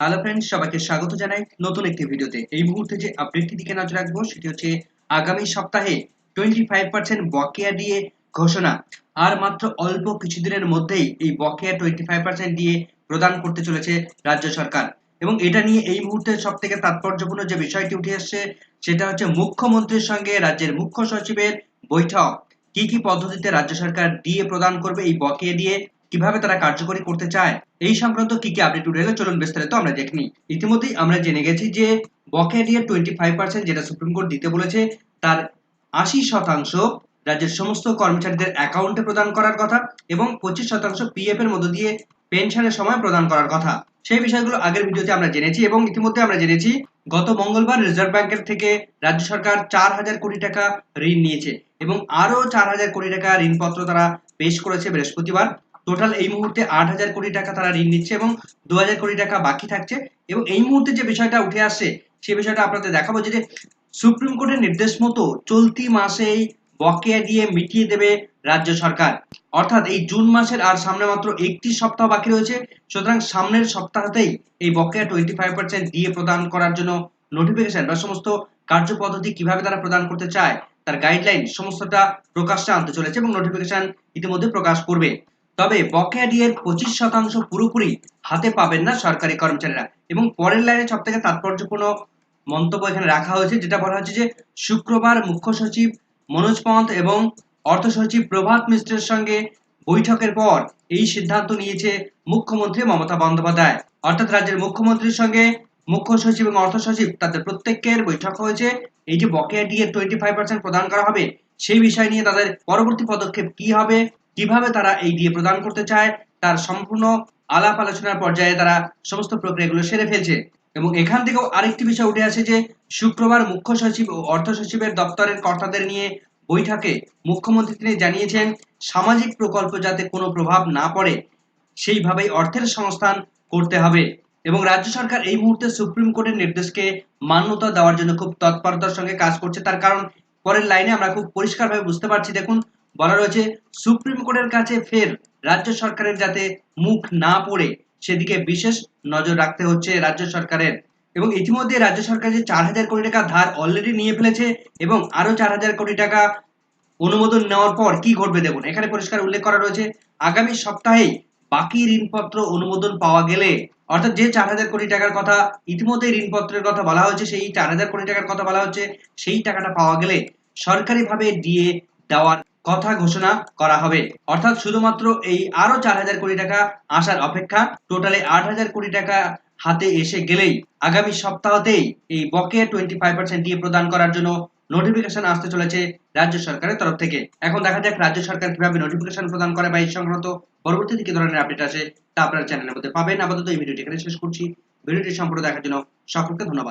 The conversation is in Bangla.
হ্যালো ফ্রেন্ডস সবাইকে স্বাগত জানাই নতুন একটি ভিডিওতে। এই মুহূর্তে যে আপডেটটি দিকে নজর রাখব, সেটি হচ্ছে আগামী সপ্তাহে টোয়েন্টি ফাইভ পার্সেন্ট বকেয়া দিয়ে ঘোষণা। আর মাত্র অল্প কিছুদিনের মধ্যেই এই বকেয়া টোয়েন্টি ফাইভ পার্সেন্ট দিয়ে প্রদান করতে চলেছে রাজ্য সরকার। এবং এটা নিয়ে এই মুহূর্তে সব থেকে তাৎপর্যপূর্ণ যে বিষয়টি উঠে আসছে, সেটা হচ্ছে মুখ্যমন্ত্রীর সঙ্গে রাজ্যের মুখ্য সচিবের বৈঠক। কি কি পদ্ধতিতে রাজ্য সরকার দিয়ে প্রদান করবে এই বকেয়া দিয়ে কীভাবে তারা কার্যকরী করতে চায়, এই সংক্রান্ত কি কি আপডেট উঠে এলো, চলুন বিস্তারিত আমরা দেখে নিই। ইতিমধ্যেই আমরা জেনে গেছি যে বকেয়া দিয়ে টোয়েন্টি ফাইভ পার্সেন্ট যেটা সুপ্রিম কোর্ট দিতে বলেছে, তার আশি শতাংশ রাজ্যের সমস্ত কর্মচারীদের অ্যাকাউন্টে প্রদান করার কথা এবং পঁচিশ শতাংশ পিএফ এর মধ্য দিয়ে পেনশনের সময় প্রদান করার কথা। সেই বিষয়গুলো আগের ভিডিওতে আমরা জেনেছি এবং ইতিমধ্যে আমরা জেনেছি, গত মঙ্গলবার রিজার্ভ ব্যাংকের থেকে রাজ্য সরকার চার হাজার কোটি টাকা ঋণ নিয়েছে এবং আরও চার হাজার কোটি টাকা ঋণপত্র তারা পেশ করেছে বৃহস্পতিবার। টোটাল এই মুহূর্তে আট হাজার কোটি টাকা তারা ঋণ নিচ্ছে এবং দু হাজার কোটি টাকা বাকি থাকছে। এবং এই মুহূর্তে যে বিষয়টা উঠে আসছে সেই বিষয়টা আপনাদের দেখাবো যে সুপ্রিম কোর্টের নির্দেশ মতো চলতি মাসেই বকেয়া দিয়ে মিটিয়ে দেবে রাজ্য সরকার। অর্থাৎ এই জুন মাসের আর সামনে মাত্র একটি সপ্তাহ বাকি রয়েছে। সুতরাং সামনের সপ্তাহতেই এই বকেয়া টোয়েন্টি ফাইভ পার্সেন্ট দিয়ে প্রদান করার জন্য নোটিফিকেশন বা সমস্ত কার্যপদ্ধতি কীভাবে তারা প্রদান করতে চায়, তার গাইডলাইন সমস্তটা প্রকাশ্যে আনতে চলেছে এবং নোটিফিকেশন ইতিমধ্যে প্রকাশ করবে। তবে বকেয়া ডিএর পঁচিশ শতাংশ পুরোপুরি হাতে পাবেন না সরকারি কর্মচারীরা। এবং পরের লাইনে সব থেকে তাৎপর্যপূর্ণ মন্তব্য এখানে রাখা হয়েছে, যেটা বলা হচ্ছে যে শুক্রবার মুখ্য সচিব মনোজ পন্ত এবং অর্থ সচিব প্রভাত মিশ্রের সঙ্গে বৈঠকের পর এই সিদ্ধান্ত নিয়েছে মুখ্যমন্ত্রী মমতা বন্দ্যোপাধ্যায়। অর্থাৎ রাজ্যের মুখ্যমন্ত্রীর সঙ্গে মুখ্য সচিব এবং অর্থ সচিব তাদের প্রত্যেকের বৈঠক হয়েছে। এই যে বকেয়া ডিএ টোয়েন্টি ফাইভ পার্সেন্ট প্রদান করা হবে, সেই বিষয় নিয়ে তাদের পরবর্তী পদক্ষেপ কি হবে কীভাবে তারা এই ডিএ প্রদান করতে চায়, তার সম্পূর্ণ আলাপ আলোচনার পর্যায়ে তারা সমস্ত প্রক্রিয়াগুলো সেরে ফেলছে। এবং এখান থেকেও আরেকটি বিষয় উঠে আসে যে, শুক্রবার মুখ্য সচিব ও অর্থ সচিবের দপ্তরের কর্তাদের নিয়ে বৈঠকে মুখ্যমন্ত্রী তিনি জানিয়েছেন, সামাজিক প্রকল্প যাতে কোনো প্রভাব না পড়ে, সেইভাবেই অর্থের সংস্থান করতে হবে। এবং রাজ্য সরকার এই মুহূর্তে সুপ্রিম কোর্টের নির্দেশকে মান্যতা দেওয়ার জন্য খুব তৎপরতার সঙ্গে কাজ করছে। তার কারণ পরের লাইনে আমরা খুব পরিষ্কারভাবে বুঝতে পারছি। দেখুন বলা রয়েছে, সুপ্রিম কোর্টের কাছে ফের রাজ্য সরকারের যাতে মুখ না পড়ে, সেদিকে বিশেষ নজর রাখতে হচ্ছে রাজ্য সরকারের। এবং ইতিমধ্যে রাজ্য সরকার যে চার হাজার কোটি টাকা ধার অলরেডি নিয়ে ফেলেছে এবং আরও চার হাজার কোটি টাকা অনুমোদন নেওয়ার পর কি ঘটবে দেখুন। এখানে পরিষ্কার উল্লেখ করা রয়েছে, আগামী সপ্তাহেই বাকি ঋণপত্র অনুমোদন পাওয়া গেলে, অর্থাৎ যে চার হাজার কোটি টাকার কথা ইতিমধ্যে ঋণপত্রের কথা বলা হয়েছে, সেই চার হাজার কোটি টাকার কথা বলা হচ্ছে, সেই টাকাটা পাওয়া গেলে সরকারিভাবে দিয়ে দেওয়ার কথা ঘোষণা করা হবে। অর্থাৎ শুধুমাত্র এই আরও চার হাজার কোটি টাকা আসার অপেক্ষা, টোটালে আট হাজার কোটি টাকা হাতে এসে গেলেই আগামী সপ্তাহতেই এই বকেয়া টোয়েন্টি ফাইভ পার্সেন্ট দিয়ে প্রদান করার জন্য নোটিফিকেশন আসতে চলেছে রাজ্য সরকারের তরফ থেকে। এখন দেখা যাক রাজ্য সরকার কীভাবে নোটিফিকেশন প্রদান করে বা এই সংক্রান্ত পরবর্তীতে কি ধরনের আপডেট আসে তা আপনার চ্যানেলের মধ্যে পাবেন। আপাতত এই ভিডিওটি এখানে শেষ করছি। ভিডিওটি সম্পূর্ণ দেখার জন্য সকলকে ধন্যবাদ।